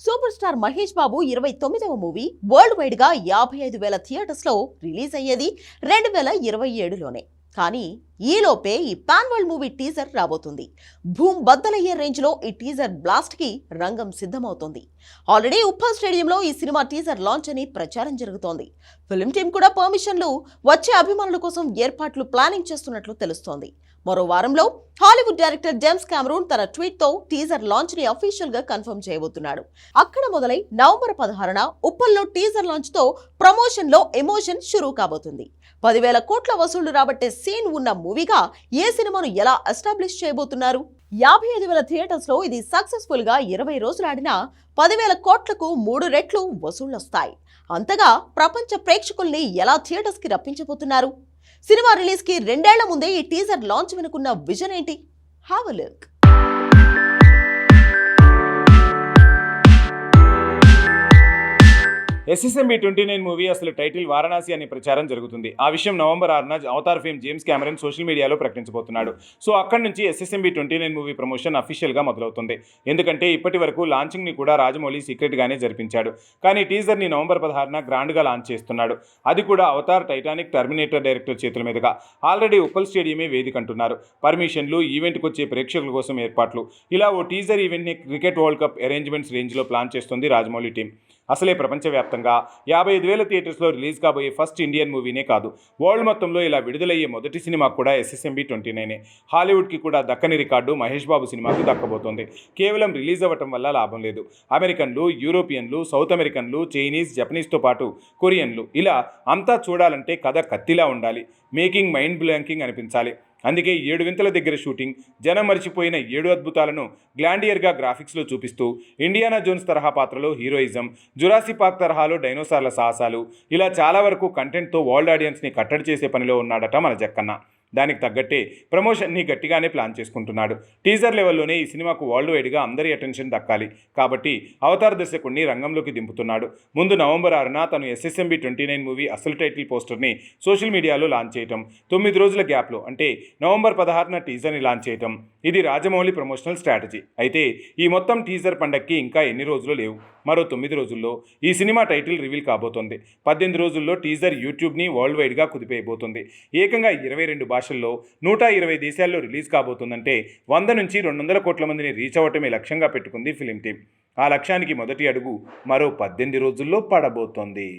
Super star Mahesh Babu ఇరవై తొమ్మిదవ movie world వైడ్గా యాభై ఐదు వేల థియేటర్స్లో రిలీజ్ అయ్యేది రెండు వేల ఇరవై ఏడులోనే. కానీ ఈలోపే ఈ పాన్ వరల్డ్ మూవీ టీజర్ రాబోతుంది. భూమ్ బద్దలయ్యే రేంజ్లో ఈ టీజర్ బ్లాస్ట్కి రంగం సిద్ధమవుతోంది. ఆల్రెడీ ఉప్పల్ స్టేడియంలో ఈ సినిమా టీజర్ లాంచ్ అని ప్రచారం జరుగుతోంది. ఫిల్మ్ టీం కూడా పర్మిషన్లు వచ్చే అభిమానుల కోసం ఏర్పాట్లు ప్లానింగ్ చేస్తున్నట్లు తెలుస్తోంది. మరో వారంలో హాలీవుడ్ డైరెక్టర్ జేమ్స్ కామరూన్ తన ట్వీట్తో టీజర్ లాంచ్ని అఫీషియల్గా కన్ఫర్మ్ చేయబోతున్నాడు. అక్కడ మొదలై నవంబర్ పదహారున ఉప్పల్లో టీజర్ లాంచ్తో ప్రమోషన్లో ఎమోషన్ షురూ కాబోతుంది. పదివేల కోట్ల వసూళ్ళు రాబట్టే సీన్ ఉన్న మూవీగా ఏ సినిమాను ఎలా ఎస్టాబ్లిష్ చేయబోతున్నారు? యాభై ఐదు వేల థియేటర్స్లో ఇది సక్సెస్ఫుల్గా ఇరవై రోజులు ఆడినా పదివేల కోట్లకు మూడు రెట్లు వసూళ్ళొస్తాయి అంతగా ప్రపంచ ప్రేక్షకుల్ని ఎలా థియేటర్స్కి రప్పించబోతున్నారు? సినిమా రిలీజ్కి రెండేళ్ళ ముందే ఈ టీజర్ లాంచ్ వెనుకున్న విజన్ ఏంటి? Have look. SSMB twenty nine movie అసలు టైటిల్ వారణాసి అనే ప్రచారం జరుగుతుంది. ఆ విషయం నవంబర్ ఆరున Avatar fame James Cameron social media ప్రకటించబోతున్నాడు. So అక్కడి నుంచి SSMB twenty nine movie promotion అఫీషియల్గా మొదలవుతుంది. ఎందుకంటే ఇప్పటి వరకు లాంచింగ్ని కూడా రాజమౌళి సీక్రెట్గానే జరిపించాడు. కానీ టీజర్ని నవంబర్ పదహారున గ్రాండ్గా లాంచ్ చేస్తున్నాడు. అది కూడా అవతార్ టైటానిక్ టర్మినేటర్ డైరెక్టర్ చేతుల మీదుగా. ఆల్రెడీ ఉప్పల్ స్టేడియమే వేదిక అంటున్నారు. పర్మిషన్లు ఈవెంట్కి వచ్చే ప్రేక్షకుల కోసం ఏర్పాట్లు. ఇలా ఓ టీజర్ ఈవెంట్ని క్రికెట్ వరల్డ్ కప్ అరేంజ్మెంట్స్ రేంజ్లో ప్లాన్ చేస్తుంది రాజమౌళి టీం అసలే ప్రపంచవ్యాప్తంగా. యాభై ఐదు వేల థియేటర్స్లో రిలీజ్ కాబోయే ఫస్ట్ ఇండియన్ మూవీనే కాదు. వరల్డ్ మొత్తంలో ఇలా విడుదలయ్యే మొదటి సినిమా కూడా ఎస్ఎస్ఎంబి ట్వంటీ నైనే. హాలీవుడ్కి కూడా దక్కని రికార్డు మహేష్ బాబు సినిమాకు దక్కబోతోంది. కేవలం రిలీజ్ అవ్వటం వల్ల లాభం లేదు. అమెరికన్లు యూరోపియన్లు సౌత్ అమెరికన్లు చైనీస్ జపనీస్తో పాటు కొరియన్లు ఇలా అంతా చూడాలంటే కథ కత్తిలా ఉండాలి. మేకింగ్ మైండ్ బ్లాంకింగ్ అనిపించాలి. అందుకే ఏడు వింతల దగ్గర షూటింగ్ జనం మర్చిపోయిన ఏడు అద్భుతాలను గ్లాండియర్గా గ్రాఫిక్స్లో చూపిస్తూ ఇండియానా జోన్స్ తరహా పాత్రలో హీరోయిజం జురాసి పార్క్ తరహాలో డైనోసార్ల సాహసాలు ఇలా చాలా వరకు కంటెంట్తో వరల్డ్ ఆడియన్స్ని కట్టడి చేసే పనిలో ఉన్నాడట మన జక్కన్న. దానికి తగ్గట్టే ప్రమోషన్ని గట్టిగానే ప్లాన్ చేసుకుంటున్నాడు. టీజర్ లెవెల్లోనే ఈ సినిమాకు వరల్డ్ వైడ్గా అందరి అటెన్షన్ దక్కాలి. కాబట్టి అవతార దర్శకుడిని రంగంలోకి దింపుతున్నాడు. ముందు నవంబర్ ఆరున తను ఎస్ఎస్ఎంబి ట్వంటీ నైన్ మూవీ అసలు టైటిల్ పోస్టర్ని సోషల్ మీడియాలో లాంచ్ చేయటం తొమ్మిది రోజుల గ్యాప్లో అంటే నవంబర్ పదహారున టీజర్ని లాంచ్ చేయటం ఇది రాజమౌళి ప్రమోషనల్ స్ట్రాటజీ. అయితే ఈ మొత్తం టీజర్ పండక్కి ఇంకా ఎన్ని రోజులు లేవు? మరో తొమ్మిది రోజుల్లో ఈ సినిమా టైటిల్ రివీల్ కాబోతోంది. పద్దెనిమిది రోజుల్లో టీజర్ యూట్యూబ్ని వరల్డ్ వైడ్గా కుదిపేయబోతుంది. ఏకంగా ఇరవై రెండు భాషల్లో నూట ఇరవై దేశాల్లో రిలీజ్ కాబోతుందంటే వంద నుంచి రెండు వందల కోట్ల మందిని రీచ్ అవ్వటమే లక్ష్యంగా పెట్టుకుంది ఫిలిం టీం ఆ లక్ష్యానికి మొదటి అడుగు మరో పద్దెనిమిది రోజుల్లో పడబోతోంది.